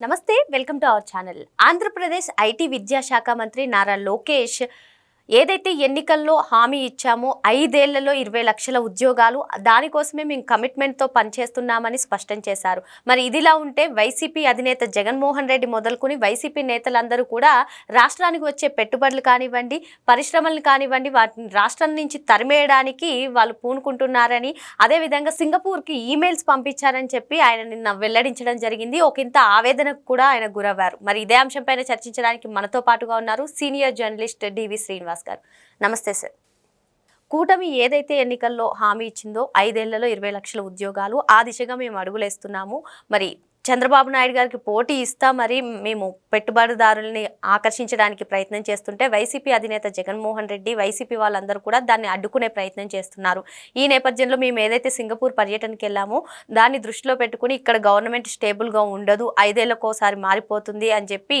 నమస్తే welcome to our channel. Andhra Pradesh IT విద్యాశాఖ మంత్రి నారా లోకేష్ ఏదైతే ఎన్నికల్లో హామీ ఇచ్చామో ఐదేళ్ళలో ఇరవై లక్షల ఉద్యోగాలు దానికోసమే మేము కమిట్మెంట్తో పనిచేస్తున్నామని స్పష్టం చేశారు. మరి ఇదిలా ఉంటే వైసీపీ అధినేత జగన్మోహన్ రెడ్డి మొదలుకొని వైసీపీ నేతలందరూ కూడా రాష్ట్రానికి వచ్చే పెట్టుబడులు కానివ్వండి పరిశ్రమలు కానివ్వండి వాటిని రాష్ట్రం నుంచి తరిమేయడానికి వాళ్ళు పూనుకుంటున్నారని అదేవిధంగా సింగపూర్కి ఈమెయిల్స్ పంపించారని చెప్పి ఆయన నిన్న వెల్లడించడం జరిగింది. ఒకంత ఆవేదనకు కూడా ఆయన గురవ్వారు. మరి ఇదే అంశంపైన చర్చించడానికి మనతో పాటుగా ఉన్నారు సీనియర్ జర్నలిస్ట్ డివి శ్రీనివాస్. గారు. నమస్తే సార్. కూటమి ఏదైతే ఎన్నికల్లో హామీ ఇచ్చిందో ఐదేళ్ళలో ఇరవై లక్షల ఉద్యోగాలు ఆ దిశగా మేము అడుగులేస్తున్నాము. మరి చంద్రబాబు నాయుడు గారికి పోటీ ఇస్తా మరి మేము పెట్టుబడిదారుల్ని ఆకర్షించడానికి ప్రయత్నం చేస్తుంటే వైసీపీ అధినేత జగన్మోహన్ రెడ్డి వైసీపీ వాళ్ళందరూ కూడా దాన్ని అడ్డుకునే ప్రయత్నం చేస్తున్నారు. ఈ నేపథ్యంలో మేము ఏదైతే సింగపూర్ పర్యటనకి వెళ్ళామో దాన్ని దృష్టిలో పెట్టుకుని ఇక్కడ గవర్నమెంట్ స్టేబుల్గా ఉండదు ఐదేళ్ళకోసారి మారిపోతుంది అని చెప్పి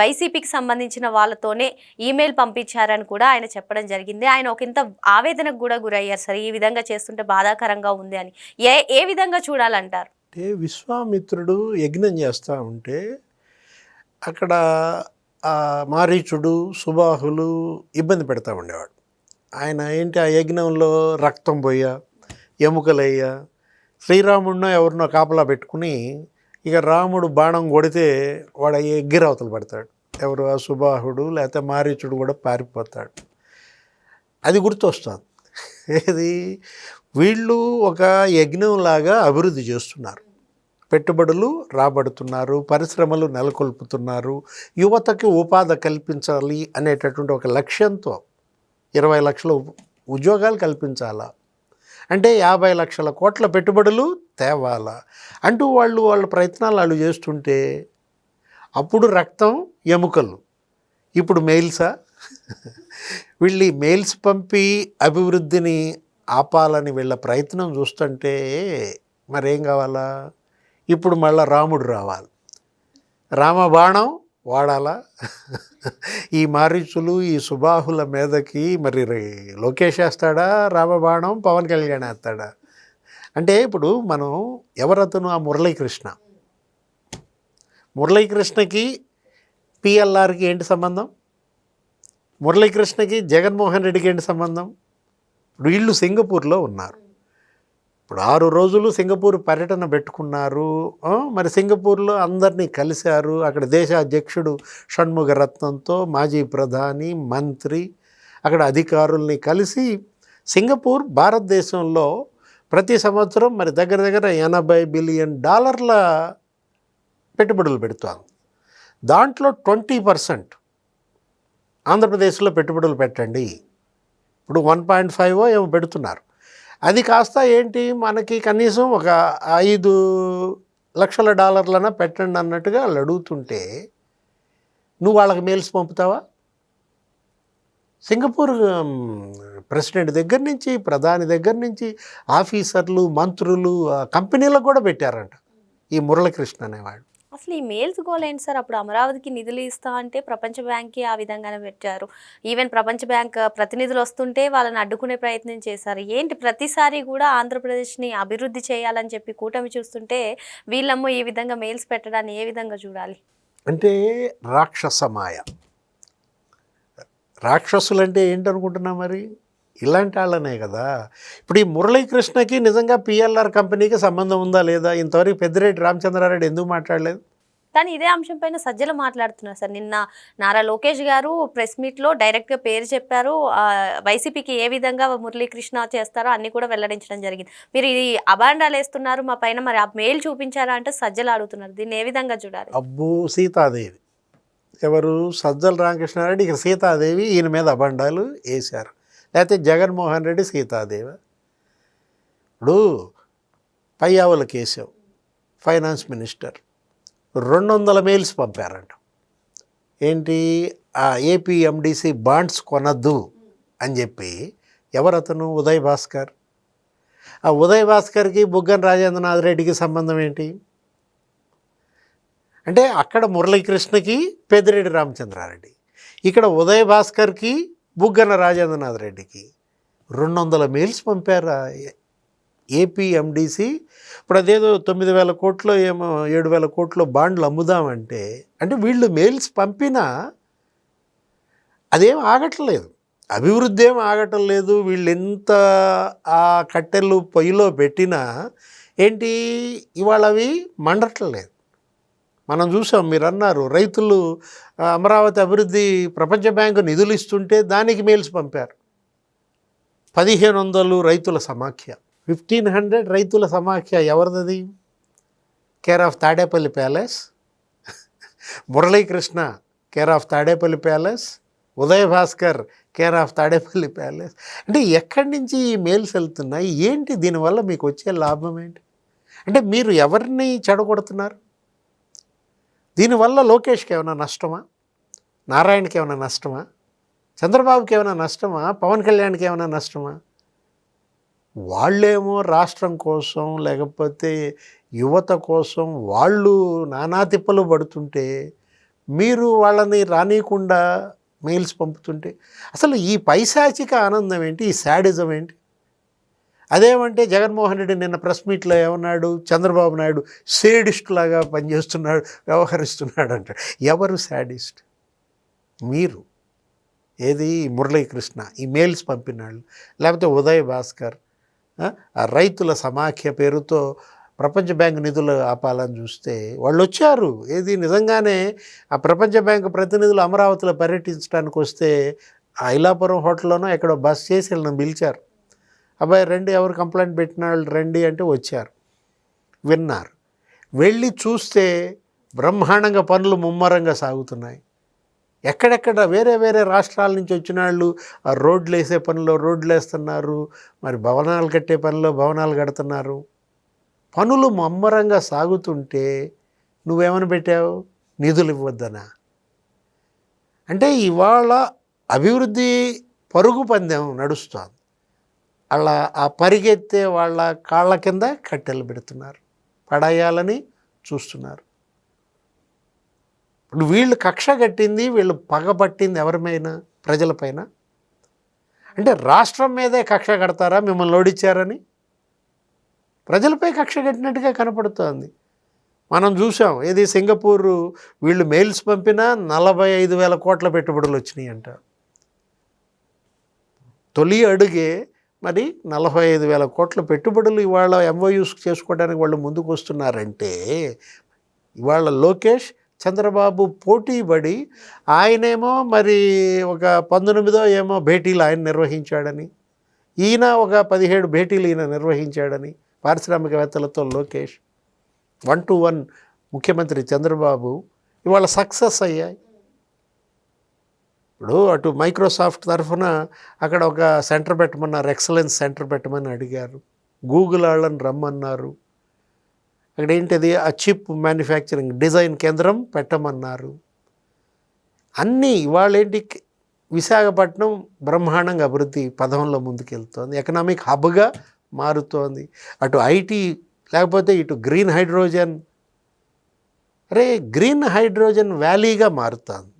వైసీపీకి సంబంధించిన వాళ్ళతోనే ఈమెయిల్ పంపించారని కూడా ఆయన చెప్పడం జరిగింది. ఆయన ఒకంత ఆవేదనకు కూడా గురయ్యారు. సార్ ఈ విధంగా చేస్తుంటే బాధాకరంగా ఉంది అని. ఏ ఏ విధంగా చూడాలంటారు? అంటే విశ్వామిత్రుడు యజ్ఞం చేస్తూ ఉంటే అక్కడ మారీచుడు సుబాహులు ఇబ్బంది పెడతా ఉండేవాడు. ఆయన ఏంటి ఆ యజ్ఞంలో రక్తం పోయా ఎముకలయ్యా శ్రీరాముడినో ఎవరినో కాపలా పెట్టుకుని ఇక రాముడు బాణం కొడితే వాడు ఎగ్గిరవతలు పడతాడు. ఎవరు ఆ సుబాహుడు లేకపోతే మారీచుడు కూడా పారిపోతాడు. అది గుర్తొస్తుంది. ఏది? వీళ్ళు ఒక యజ్ఞంలాగా అభివృద్ధి చేస్తున్నారు. పెట్టుబడులు రాబడుతున్నారు పరిశ్రమలు నెలకొల్పుతున్నారు యువతకి ఉపాధి కల్పించాలి అనేటటువంటి ఒక లక్ష్యంతో ఇరవై లక్షల ఉద్యోగాలు కల్పించాలా? అంటే యాభై లక్షల కోట్ల పెట్టుబడులు తేవాలా? అంటూ వాళ్ళు వాళ్ళ ప్రయత్నాలు వాళ్ళు చేస్తుంటే అప్పుడు రక్తం ఎముకలు. ఇప్పుడు మెయిల్సా? వీళ్ళు ఈ మెయిల్స్ పంపి అభివృద్ధిని ఆపాలని వీళ్ళ ప్రయత్నం చూస్తుంటే మరేం కావాలా? ఇప్పుడు మళ్ళా రాముడు రావాలి. రామబాణం వాడాలా. ఈ మారీచులు ఈ సుబాహుల మీదకి మరి లోకేష్ వేస్తాడా? రామబాణం పవన్ కళ్యాణ్ వేస్తాడా? అంటే ఇప్పుడు మనం ఎవరతను? ఆ మురళీకృష్ణ. మురళీకృష్ణకి పిఎల్ఆర్కి ఏంటి సంబంధం? మురళీకృష్ణకి జగన్మోహన్ రెడ్డికి ఏంటి సంబంధం? ఇప్పుడు వీళ్ళు సింగపూర్లో ఉన్నారు. ఇప్పుడు ఆరు రోజులు సింగపూర్ పర్యటన పెట్టుకున్నారు. మరి సింగపూర్లో అందరినీ కలిశారు. అక్కడ దేశ అధ్యక్షుడు షణ్ముగ రత్నంతో మాజీ ప్రధాని మంత్రి అక్కడ అధికారుల్ని కలిసి సింగపూర్ భారతదేశంలో ప్రతి సంవత్సరం మరి దగ్గర దగ్గర ఎనభై బిలియన్ డాలర్ల పెట్టుబడులు పెడుతోంది. దాంట్లో ట్వంటీ పర్సెంట్ ఆంధ్రప్రదేశ్లో పెట్టుబడులు పెట్టండి. ఇప్పుడు వన్ పాయింట్ ఫైవ్ ఏమో పెడుతున్నారు. అది కాస్త ఏంటి? మనకి కనీసం ఒక ఐదు లక్షల డాలర్లన పెట్టండి అన్నట్టుగా వాళ్ళు అడుగుతుంటే నువ్వు వాళ్ళకి మెయిల్స్ పంపుతావా? సింగపూర్ ప్రెసిడెంట్ దగ్గర నుంచి ప్రధాని దగ్గర నుంచి ఆఫీసర్లు మంత్రులు ఆ కంపెనీలకు కూడా పెట్టారంట ఈ మురళకృష్ణ అనేవాడు. అసలు ఈ మెయిల్స్ గోల్ ఏంటి సార్? అప్పుడు అమరావతికి నిధులు ఇస్తా అంటే ప్రపంచ బ్యాంక్కి ఆ విధంగానే పెట్టారు. ఈవెన్ ప్రపంచ బ్యాంక్ ప్రతినిధులు వస్తుంటే వాళ్ళని అడ్డుకునే ప్రయత్నం చేశారు. ఏంటి ప్రతిసారి కూడా ఆంధ్రప్రదేశ్ని అభివృద్ధి చేయాలని చెప్పి కూటమి చూస్తుంటే వీళ్ళమ్మో ఈ విధంగా మెయిల్స్ పెట్టడాన్ని ఏ విధంగా చూడాలి? అంటే రాక్షసమాయ రాక్షసులు అంటే ఏంటనుకుంటున్నా మరి? ఇలాంటి వాళ్ళనే కదా. ఇప్పుడు ఈ మురళీకృష్ణకి నిజంగా పిఎల్ఆర్ కంపెనీకి సంబంధం ఉందా లేదా? ఇంతవరకు పెద్దిరెడ్డి రామచంద్రారెడ్డి ఎందుకు మాట్లాడలేదు? కానీ ఇదే అంశం పైన సజ్జలు మాట్లాడుతున్నారు సార్. నిన్న నారా లోకేష్ గారు ప్రెస్ మీట్లో డైరెక్ట్గా పేరు చెప్పారు. వైసీపీకి ఏ విధంగా మురళీకృష్ణ చేస్తారో అన్ని కూడా వెల్లడించడం జరిగింది. మీరు ఇది అబాండాలు వేస్తున్నారు మా పైన. మరి ఆ మెయిల్ చూపించారా అంటే సజ్జలు అడుగుతున్నారు దీన్ని ఏ విధంగా చూడాలి? అబ్బో సీతాదేవి. ఎవరు? సజ్జల రామకృష్ణారెడ్డి. ఇక సీతాదేవి ఈయన మీద అబండాలు వేశారు. లేకపోతే జగన్మోహన్ రెడ్డి సీతాదేవి. ఇప్పుడు పయ్యావుల కేశవ్ ఫైనాన్స్ మినిస్టర్ రెండు వందల మెయిల్స్ పంపారంట. ఏంటి? ఆ ఏపీఎండిసి బాండ్స్ కొనద్దు అని చెప్పి ఎవరతను? ఉదయ్ భాస్కర్. ఆ ఉదయ్ భాస్కర్కి బుగ్గన రాజేంద్రనాథ్ రెడ్డికి సంబంధం ఏంటి? అంటే అక్కడ మురళీకృష్ణకి పెద్దిరెడ్డి రామచంద్రారెడ్డి. ఇక్కడ ఉదయ్ భాస్కర్కి బుగ్గన రాజేంద్రనాథ్ రెడ్డికి రెండు వందల మెయిల్స్ పంపారా ఏపీఎండిసి ఇప్పుడు అదేదో తొమ్మిది వేల కోట్లో ఏమో ఏడు వేల కోట్లు బాండ్లు అమ్ముదామంటే అంటే వీళ్ళు మెయిల్స్ పంపినా అదేం ఆగట్లేదు. అభివృద్ధి ఏం ఆగటం లేదు వీళ్ళు ఎంత ఆ కట్టెలు పొయ్యిలో పెట్టినా ఏంటి? ఇవాళ అవి మండట్లేదు మనం చూసాం మీరు అన్నారు రైతులు అమరావతి అభివృద్ధి ప్రపంచ బ్యాంకు నిధులు ఇస్తుంటే దానికి మెయిల్స్ పంపారు. పదిహేను వందలు రైతుల సమాఖ్య. ఫిఫ్టీన్ హండ్రెడ్ రైతుల సమాఖ్య ఎవరిది care of Tadepalli palace Murali Krishna care of Tadepalli palace Udaya Bhaskar care of Tadepalli palace అంటే ఎక్కడి నుంచి ఈ మెయిల్స్ వెళ్తున్నాయి? ఏంటి దీనివల్ల మీకు వచ్చే లాభం ఏంటి? అంటే మీరు ఎవరిని చెడగొడుతున్నారు? దీనివల్ల లోకేష్కి ఏమైనా నష్టమా? నారాయణకి ఏమైనా నష్టమా? చంద్రబాబుకి ఏమైనా నష్టమా? పవన్ కళ్యాణ్కి ఏమైనా నష్టమా? వాళ్ళేమో రాష్ట్రం కోసం లేకపోతే యువత కోసం వాళ్ళు నానా తిప్పలు పడుతుంటే మీరు వాళ్ళని రానియకుండా మెయిల్స్ పంపుతుంటే అసలు ఈ పైశాచిక ఆనందం ఏంటి? ఈ శాడిజం ఏంటి? అదేమంటే జగన్మోహన్ రెడ్డి నిన్న ప్రెస్ మీట్లో ఏమన్నాడు? చంద్రబాబు నాయుడు సేడిస్ట్ లాగా పనిచేస్తున్నాడు వ్యవహరిస్తున్నాడు అంటాడు. ఎవరు శాడిస్ట్? మీరు. ఏది? మురళీకృష్ణ. ఈ మెయిల్స్ పంపినాళ్ళు లేకపోతే ఉదయ్ భాస్కర్. ఆ, రైతుల సమాఖ్య పేరుతో ప్రపంచ బ్యాంక్ నిధులు ఆపాలని చూస్తే వాళ్ళు వచ్చారు ఏది? నిజంగానే ఆ ప్రపంచ బ్యాంక్ ప్రతినిధులు అమరావతిలో పర్యటించడానికి వస్తే ఆ ఐలాపురం హోటల్లోనో ఎక్కడో బస్ చేసి వీళ్ళని పిలిచారు. అబ్బాయి రండి ఎవరు కంప్లైంట్ పెట్టిన వాళ్ళు రండి అంటే వచ్చారు. విన్నారు. వెళ్ళి చూస్తే బ్రహ్మాండంగా పనులు ముమ్మరంగా సాగుతున్నాయి. ఎక్కడెక్కడ వేరే వేరే రాష్ట్రాల నుంచి వచ్చిన వాళ్ళు ఆ రోడ్లు వేసే పనిలో రోడ్లు వేస్తున్నారు మరి భవనాలు కట్టే పనిలో భవనాలు కడుతున్నారు. పనులు ముమ్మరంగా సాగుతుంటే నువ్వేమని పెట్టావు? నిధులు ఇవ్వద్దనా? అంటే ఇవాళ అభివృద్ధి పరుగు పందెం నడుస్తుంది. అలా ఆ పరిగెత్తే వాళ్ళ కాళ్ళ కింద కట్టెలు పెడుతున్నారు. పడేయాలని చూస్తున్నారు. ఇప్పుడు వీళ్ళు కక్ష కట్టింది వీళ్ళు పగబట్టింది ఎవరిపైన ప్రజలపైన? అంటే రాష్ట్రం మీదే కక్ష కడతారా? మిమ్మల్ని ఓడించారని? ప్రజలపై కక్ష కట్టినట్టుగా కనపడుతోంది. మనం చూసాం ఏది సింగపూర్ వీళ్ళు మెయిల్స్ పంపినా నలభై ఐదు వేల కోట్ల పెట్టుబడులు వచ్చినాయి అంట తొలి అడుగే మరి నలభై ఐదు వేల కోట్ల పెట్టుబడులు ఇవాళ ఎంఓయూస్ చేసుకోవడానికి వాళ్ళు ముందుకు వస్తున్నారంటే ఇవాళ లోకేష్ చంద్రబాబు పోటీ పడి ఆయనేమో మరి ఒక పంతొమ్మిదో ఏమో భేటీలు ఆయన నిర్వహించాడని ఈయన ఒక పదిహేడు భేటీలు ఈయన నిర్వహించాడని పారిశ్రామికవేత్తలతో లోకేష్ వన్ టు వన్ ముఖ్యమంత్రి చంద్రబాబు ఇవాళ సక్సెస్ అయ్యాయి. ఇప్పుడు అటు మైక్రోసాఫ్ట్ తరఫున అక్కడ ఒక సెంటర్ పెట్టమన్నారు ఎక్సలెన్స్ సెంటర్ పెట్టమని అడిగారు. గూగుల్ వాళ్ళని రమ్మన్నారు. అక్కడ ఏంటిది? ఆ చిప్ మ్యానుఫ్యాక్చరింగ్ డిజైన్ కేంద్రం పెట్టమన్నారు. అన్నీ ఇవాళ ఏంటి? విశాఖపట్నం బ్రహ్మాండంగా అభివృద్ధి పదంలో ముందుకెళ్తోంది. ఎకనామిక్ హబ్గా మారుతోంది. అటు ఐటీ లేకపోతే ఇటు గ్రీన్ హైడ్రోజన్. అరే గ్రీన్ హైడ్రోజన్ వ్యాలీగా మారుతోంది.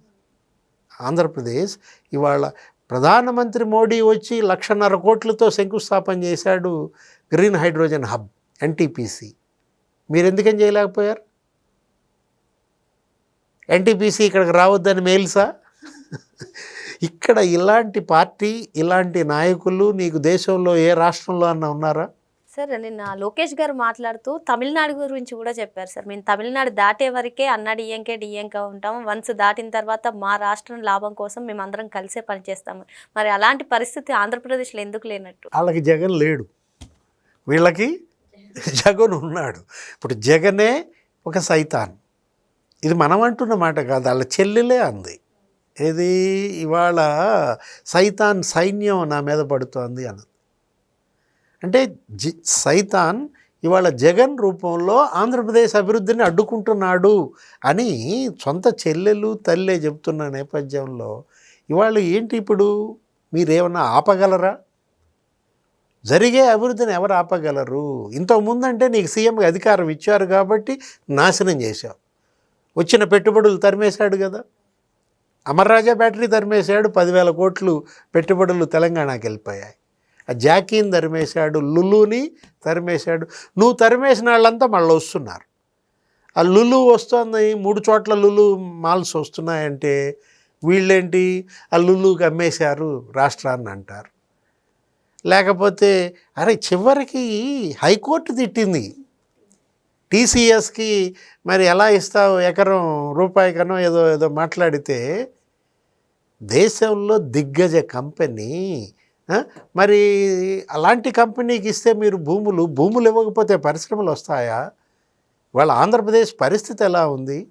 ఆంధ్రప్రదేశ్ ఇవాళ ప్రధానమంత్రి మోడీ వచ్చి లక్షన్నర కోట్లతో శంకుస్థాపన చేశాడు గ్రీన్ హైడ్రోజన్ హబ్ ఎన్టీపీసీ మీరు ఎందుకని చేయలేకపోయారు? ఎన్టీపీసీ ఇక్కడికి రావద్దని మెయిల్సా ఇక్కడ ఇలాంటి పార్టీ ఇలాంటి నాయకులు నీకు దేశంలో ఏ రాష్ట్రంలో అన్న ఉన్నారా? సార్ నిన్న లోకేష్ గారు మాట్లాడుతూ తమిళనాడు గురించి కూడా చెప్పారు సార్. మేము తమిళనాడు దాటే వరకే అన్నా డిఎంకే డిఎంకే ఉంటాము. వన్స్ దాటిన తర్వాత మా రాష్ట్రం లాభం కోసం మేము అందరం కలిసే పనిచేస్తాము మరి అలాంటి పరిస్థితి ఆంధ్రప్రదేశ్లో ఎందుకు లేనట్టు? వాళ్ళకి జగన్ లేడు. వీళ్ళకి జగన్ ఉన్నాడు. ఇప్పుడు జగనే ఒక సైతాన్. ఇది మనం అంటున్న మాట కాదు. వాళ్ళ చెల్లెలే అంది. ఏది? ఇవాళ సైతాన్ సైన్యం నా మీద పడుతోంది అన్నది. అంటే జి సైతాన్ ఇవాళ జగన్ రూపంలో ఆంధ్రప్రదేశ్ అభివృద్ధిని అడ్డుకుంటున్నాడు అని సొంత చెల్లెలు తల్లే చెప్తున్న నేపథ్యంలో ఇవాళ ఏంటి ఇప్పుడు? మీరేమన్నా ఆపగలరా? జరిగే అభివృద్ధిని ఎవరు ఆపగలరు? ఇంతకుముందంటే నీకు సీఎంకి అధికారం ఇచ్చారు కాబట్టి నాశనం చేశావు. వచ్చిన పెట్టుబడులు తరిమేశాడు కదా. అమర్రాజా బ్యాటరీ తరిమేశాడు పదివేల కోట్లు పెట్టుబడులు తెలంగాణకి వెళ్ళిపోయాయి. ఆ జాకీని తరిమేశాడు లులుని తరిమేశాడు. నువ్వు తరిమేసిన వాళ్ళంతా మళ్ళీ వస్తున్నారు. ఆ లులు వస్తుంది మూడు చోట్ల లులు మాల్స్ వస్తున్నాయంటే వీళ్ళేంటి? ఆ లులుకి అమ్మేశారు రాష్ట్రాన్ని అంటారు. లేకపోతే అరే చివరికి హైకోర్టు తిట్టింది. టీసీఎస్కి మరి ఎలా ఇస్తావు ఎకరం రూపాయి కనో ఏదో ఏదో మాట్లాడితే దేశంలో దిగ్గజ కంపెనీ మరి అలాంటి కంపెనీకి ఇస్తే మీరు భూములు భూములు ఇవ్వకపోతే పరిశ్రమలు వస్తాయా? వాళ్ళ ఆంధ్రప్రదేశ్ పరిస్థితి ఎలా ఉంది?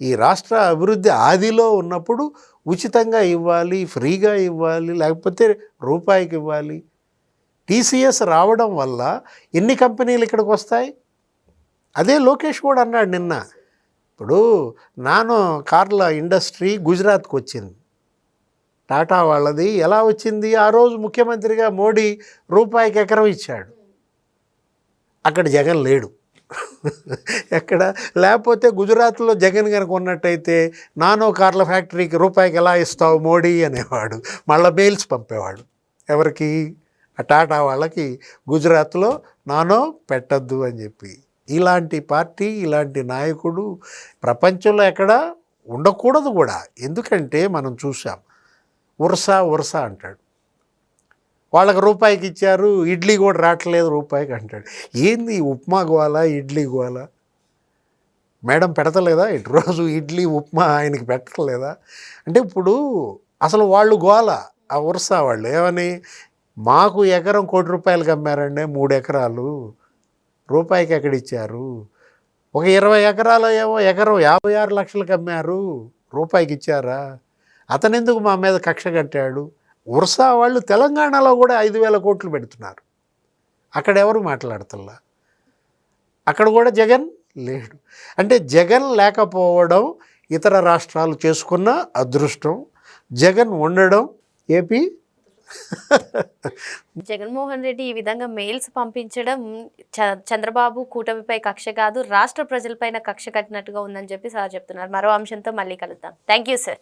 ఈ రాష్ట్ర అభివృద్ధి ఆదిలో ఉన్నప్పుడు ఉచితంగా ఇవ్వాలి ఫ్రీగా ఇవ్వాలి లేకపోతే రూపాయికి ఇవ్వాలి. టీసీఎస్ రావడం వల్ల ఎన్ని కంపెనీలు ఇక్కడికి వస్తాయి? అదే లోకేష్ కూడా అన్నాడు నిన్న. ఇప్పుడు నాను కార్ల ఇండస్ట్రీ గుజరాత్కి వచ్చింది. టాటా వాళ్ళది. ఎలా వచ్చింది? ఆ రోజు ముఖ్యమంత్రిగా మోడీ రూపాయికి ఎకరం ఇచ్చాడు. అక్కడ జగన్ లేడు. ఎక్కడ? లేకపోతే గుజరాత్లో జగన్ కనుక ఉన్నట్టయితే నానో కార్ల ఫ్యాక్టరీకి రూపాయికి ఎలా ఇస్తావు మోడీ అనేవాడు. మళ్ళీ మెయిల్స్ పంపేవాడు. ఎవరికి? ఆ టాటా వాళ్ళకి గుజరాత్లో నానో పెట్టద్దు అని చెప్పి. ఇలాంటి పార్టీ ఇలాంటి నాయకుడు ప్రపంచంలో ఎక్కడ ఉండకూడదు కూడా. ఎందుకంటే మనం చూసాం ఉరసా ఉరసా అంటాడు. వాళ్ళకి రూపాయికి ఇచ్చారు ఇడ్లీ కూడా రావట్లేదు రూపాయికి అంటాడు. ఏంది ఉప్మా గోల ఇడ్లీ గోల? మేడం పెడతలేదా ఇటు రోజు ఇడ్లీ ఉప్మా ఆయనకి పెట్టలేదా అంటే ఇప్పుడు అసలు వాళ్ళు గోల ఆ ఉరసా వాళ్ళు. ఏమని? మాకు ఎకరం కోటి రూపాయలు అమ్మారండి మూడు ఎకరాలు. రూపాయికి ఎక్కడ ఇచ్చారు? ఒక ఇరవై ఎకరాలు ఏమో ఎకరం యాభై ఆరు లక్షలకు అమ్మారు రూపాయికి ఇచ్చారా? అతను ఎందుకు మా మీద కక్ష కట్టాడు? ఉర్సా వాళ్ళు తెలంగాణలో కూడా ఐదు వేల కోట్లు పెడుతున్నారు. అక్కడ ఎవరు మాట్లాడుతున్నా అక్కడ కూడా జగన్ లేడు. అంటే జగన్ లేకపోవడం ఇతర రాష్ట్రాలు చేసుకున్న అదృష్టం. జగన్ ఉండడం. ఏపీ? జగన్మోహన్ రెడ్డి ఈ విధంగా మెయిల్స్ పంపించడం చ- చంద్రబాబు కూటమిపై కక్ష కాదు రాష్ట్ర ప్రజలపైన కక్ష కట్టినట్టుగా ఉందని చెప్పి సార్ చెప్తున్నారు. మరో అంశంతో మళ్ళీ కలుద్దాం. Thank you sir